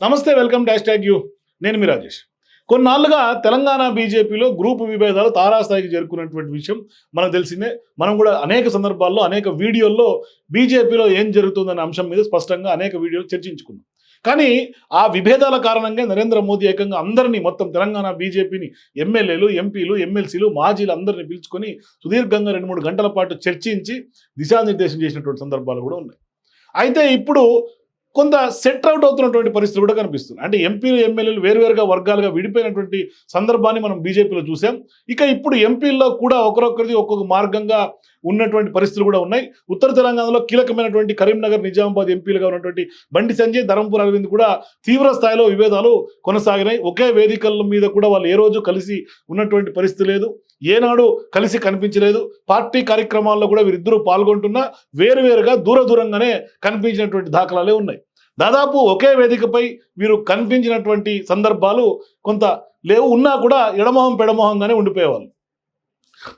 నమస్తే welcome dash tag you. నేను మీ రాజేష్. కొన్నాళ్ళుగా తెలంగాణ బీజేపీలో గ్రూపు విభేదాలు తారాస్థాయికి చేరుకున్నటువంటి విషయం మనకు తెలిసిందే. మనం కూడా అనేక సందర్భాల్లో అనేక వీడియోల్లో బీజేపీలో ఏం జరుగుతుందనే అంశం మీద స్పష్టంగా అనేక వీడియోలు చర్చించుకున్నాం. కానీ ఆ విభేదాల కారణంగా నరేంద్ర మోదీ ఏకంగా అందరినీ మొత్తం తెలంగాణ బీజేపీని ఎమ్మెల్యేలు ఎంపీలు ఎమ్మెల్సీలు మాజీలు అందరినీ పిలుచుకొని సుదీర్ఘంగా రెండు మూడు గంటల పాటు చర్చించి దిశానిర్దేశం చేసినటువంటి సందర్భాలు కూడా ఉన్నాయి. అయితే ఇప్పుడు కొంత సెట్ అవుట్ అవుతున్నటువంటి పరిస్థితి కూడా కనిపిస్తుంది అంటే ఎంపీలు ఎమ్మెల్యేలు వేరువేరుగా వర్గాలుగా విడిపోయినటువంటి సందర్భాన్ని మనం బీజేపీలో చూసాం. ఇక ఇప్పుడు ఎంపీల్లో కూడా ఒకరొకరిది ఒక్కొక్క మార్గంగా ఉన్నటువంటి పరిస్థితులు కూడా ఉన్నాయి. ఉత్తర తెలంగాణలో కీలకమైనటువంటి కరీంనగర్ నిజామాబాద్ ఎంపీలుగా ఉన్నటువంటి బండి సంజయ్ ధరంపూర్ అరవింద్ కూడా తీవ్ర స్థాయిలో విభేదాలు కొనసాగినాయి. ఒకే వేదికల మీద కూడా వాళ్ళు ఏ రోజు కలిసి ఉన్నటువంటి పరిస్థితి లేదు. ఏనాడు కలిసి కనిపించలేదు. పార్టీ కార్యక్రమాల్లో కూడా వీరిద్దరూ పాల్గొంటున్నా వేరువేరుగా దూర దూరంగానే కనిపించినటువంటి దాఖలాలే ఉన్నాయి. దాదాపు ఒకే వేదికపై వీరు కనిపించినటువంటి సందర్భాలు కొంత లేవు ఉన్నా కూడా ఎడమొహం పెడమొహంగానే ఉండిపోయేవాళ్ళు.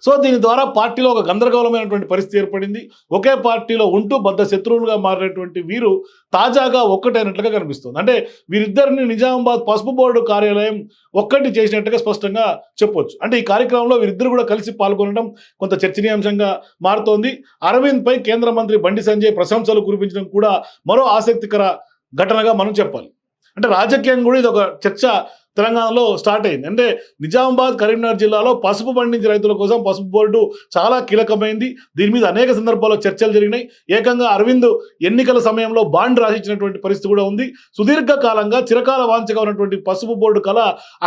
సో దీని ద్వారా పార్టీలో ఒక గందరగోళమైనటువంటి పరిస్థితి ఏర్పడింది. ఒకే పార్టీలో ఉంటూ బద్ద శత్రువులుగా మారినటువంటి వీరు తాజాగా ఒక్కటైనట్లుగా కనిపిస్తుంది. అంటే వీరిద్దరిని నిజామాబాద్ పసుపు బోర్డు కార్యాలయం ఒక్కటి చేసినట్టుగా స్పష్టంగా చెప్పొచ్చు. అంటే ఈ కార్యక్రమంలో వీరిద్దరు కూడా కలిసి పాల్గొనడం కొంత చర్చనీయాంశంగా మారుతోంది. అరవింద్ పై కేంద్ర మంత్రి బండి సంజయ్ ప్రశంసలు కురిపించడం కూడా మరో ఆసక్తికర ఘటనగా మనం చెప్పాలి. అంటే రాజకీయం కూడా ఇది ఒక చర్చ తెలంగాణలో స్టార్ట్ అయింది. అంటే నిజామాబాద్ కరీంనగర్ జిల్లాలో పసుపు పండించే రైతుల కోసం పసుపు బోర్డు చాలా కీలకమైంది. దీని మీద అనేక సందర్భాల్లో చర్చలు జరిగినాయి. ఏకంగా అరవింద్ ఎన్నికల సమయంలో బాండ్ రాసిచ్చినటువంటి పరిస్థితి కూడా ఉంది. సుదీర్ఘ కాలంగా చిరకాల వాంచగా ఉన్నటువంటి పసుపు బోర్డు కళ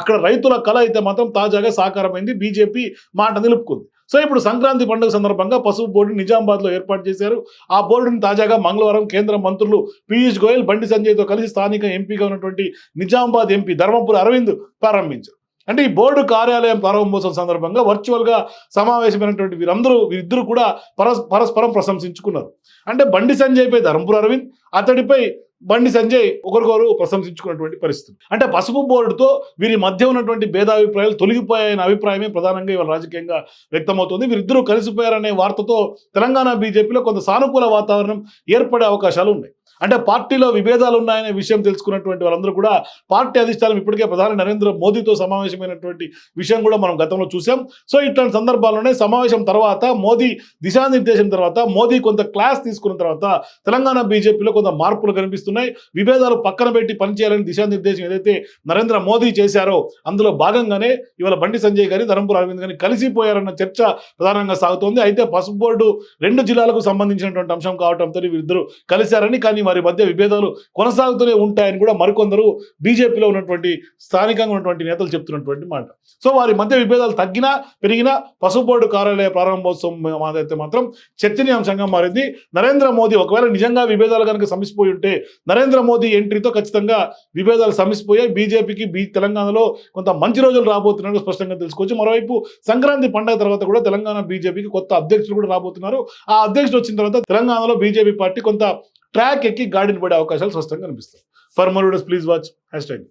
అక్కడ రైతుల కళ అయితే మాత్రం తాజాగా సాకారమైంది. బీజేపీ మాట నిలుపుకుంది. సో ఇప్పుడు సంక్రాంతి పండుగ సందర్భంగా పసుపు బోర్డు నిజామాబాద్లో ఏర్పాటు చేశారు. ఆ బోర్డుని తాజాగా మంగళవారం కేంద్ర మంత్రులు పీయూష్ గోయల్ బండి సంజయ్తో కలిసి స్థానిక ఎంపీగా ఉన్నటువంటి నిజామాబాద్ ఎంపీ ధర్మపురి అరవింద్ ప్రారంభించారు. అంటే ఈ బోర్డు కార్యాలయం ప్రారంభోత్సవం సందర్భంగా వర్చువల్గా సమావేశమైనటువంటి వీరందరూ వీరిద్దరూ కూడా పరస్ పరస్పరం ప్రశంసించుకున్నారు. అంటే బండి సంజయ్పై ధర్మపురి అరవింద్ అతడిపై బండి సంజయ్ ఒకరికొకరు ప్రశంసించుకున్నటువంటి పరిస్థితి. అంటే పసుపు బోర్డుతో వీరి మధ్య ఉన్నటువంటి భేదాభిప్రాయాలు తొలగిపోయాయనే అభిప్రాయమే ప్రధానంగా ఇవాళ రాజకీయంగా వ్యక్తమవుతుంది. వీరిద్దరూ కలిసిపోయారనే వార్తతో తెలంగాణ బీజేపీలో కొంత సానుకూల వాతావరణం ఏర్పడే అవకాశాలు ఉన్నాయి. అంటే పార్టీలో విభేదాలు ఉన్నాయనే విషయం తెలుసుకున్నటువంటి వాళ్ళందరూ కూడా పార్టీ అధిష్టానం ఇప్పటికే ప్రధాని నరేంద్ర మోదీతో సమావేశమైనటువంటి విషయం కూడా మనం గతంలో చూసాం. సో ఇట్లాంటి సందర్భాల్లోనే సమావేశం తర్వాత మోదీ దిశానిర్దేశం తర్వాత మోదీ కొంత క్లాస్ తీసుకున్న తర్వాత తెలంగాణ బీజేపీలో కొంత మార్పులు కనిపిస్తున్నాయి. విభేదాలు పక్కన పెట్టి పనిచేయాలని దిశానిర్దేశం ఏదైతే నరేంద్ర మోదీ చేశారో అందులో భాగంగానే ఇవాళ బండి సంజయ్ గారి ధరంపూర్ అరవింద్ గారిని కలిసిపోయారన్న చర్చ ప్రధానంగా సాగుతోంది. అయితే పసుపు బోర్డు రెండు జిల్లాలకు సంబంధించినటువంటి అంశం కావడంతో వీరిద్దరూ కలిశారని కానీ వారి మధ్య విభేదాలు కొనసాగుతూనే ఉంటాయని కూడా మరికొందరు బీజేపీలో ఉన్నటువంటి స్థానికంగా ఉన్నటువంటి నేతలు చెప్తున్నటువంటి మాట. సో వారి మధ్య విభేదాలు తగ్గినా పెరిగినా పసుపు బోర్డు కార్యాలయ ప్రారంభోత్సవం మాదైతే మాత్రం చర్చనీయాంశంగా మారింది. నరేంద్ర మోదీ ఒకవేళ నిజంగా విభేదాలు కనుక సమిసిపోయి ఉంటే నరేంద్ర మోదీ ఎంట్రీతో ఖచ్చితంగా విభేదాలు సమిసిపోయాయి. బీజేపీకి బీ తెలంగాణలో కొంత మంచి రోజులు రాబోతున్నట్టు స్పష్టంగా తెలుసుకోవచ్చు. మరోవైపు సంక్రాంతి పండుగ తర్వాత కూడా తెలంగాణ బీజేపీకి కొత్త అధ్యక్షులు కూడా రాబోతున్నారు. ఆ అధ్యక్షుడు వచ్చిన తర్వాత తెలంగాణలో బీజేపీ పార్టీ కొంత ట్రాక్ ఎక్కి గాడిని పడే అవకాశాలు స్పష్టంగా కనిపిస్తాయి. For more please watch hashtag